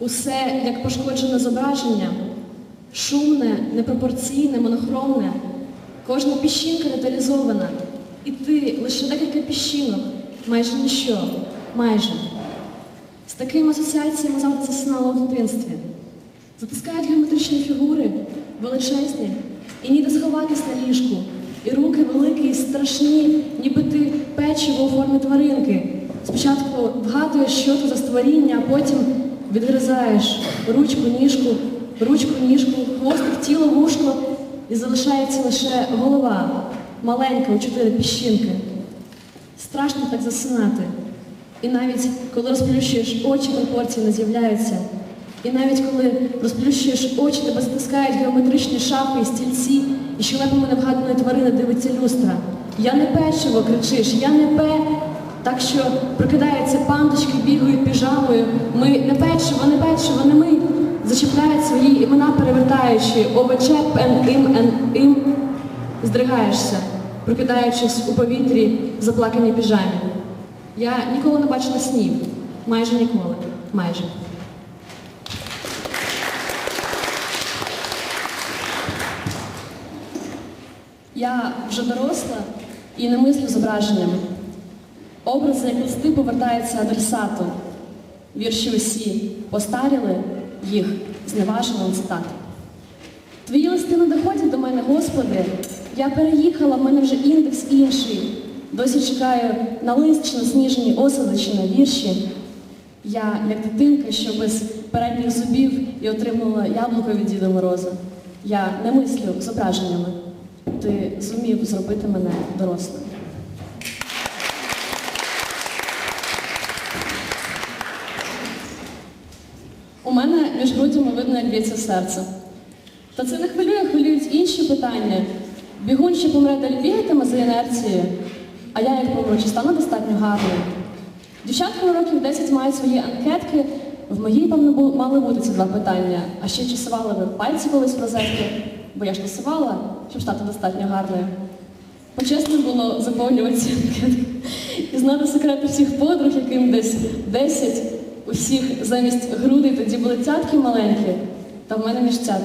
Усе як пошкоджене зображення, шумне, непропорційне, монохромне, кожна піщинка деталізована, і ти лише декілька піщинок, майже ніщо, майже. З такими асоціаціями завжди засинала у дитинстві. Затискають геометричні фігури, величезні, і ніде сховатись на ліжку, і руки великі і страшні, ніби ти печиво у формі тваринки. Спочатку вгадуєш, що це за створіння, а потім відгризаєш ручку, ніжку, ручку, ніжку, хвостик, тіло, вушко, і залишається лише голова, маленька у чотири піщинки. Страшно так засинати. І навіть коли розплющуєш очі, пропорції не з'являються. І навіть коли розплющуєш очі, тебе затискають геометричні шафи і стільці, і щелепами невгаданої тварини дивиться люстра. Я не печиво кричиш, я не пе. Так що прокидаються пандочки, бігають піжамою. Ми не печиво, не печиво, не ми. Зачіпляють свої імена, перевертаючи ОВЧ, ПЕН, ІМ, ЕН, ІМ. Здригаєшся, прокидаючись у повітрі в заплаканій піжамі. Я ніколи не бачила снів. Майже ніколи. Майже. Я вже доросла і не мислю зображеннями. Образи, як листи, повертаються адресату. Вірші усі постаріли їх зневажено цитату. Твої листи не доходять до мене, Господи. Я переїхала, в мене вже індекс інший. Досі чекаю на лист чи на сніжні осади, чи на вірші. Я, як дитинка, що без передніх зубів і отримала яблуко від Діда Мороза. Я не мислю зображеннями. Ти зумів зробити мене дорослим. У мене між грудями видно, як б'ється серце. Та це не хвилює, хвилюють інші питання. Бігун ще помре далі бігатиме за інерцією, а я як помру, чи стану достатньо гарною. Дівчатка років 10 мають свої анкетки. В моїй, певно, мали бути ці два питання. А ще чи сивали ви пальці колись в розетки? Бо я ж не щоб стати достатньо гарною. Почесно було заповнювати ці анкетки і знати секрети всіх подруг, яким десь 10, усіх замість грудей тоді були цятки маленькі, та в мене між цят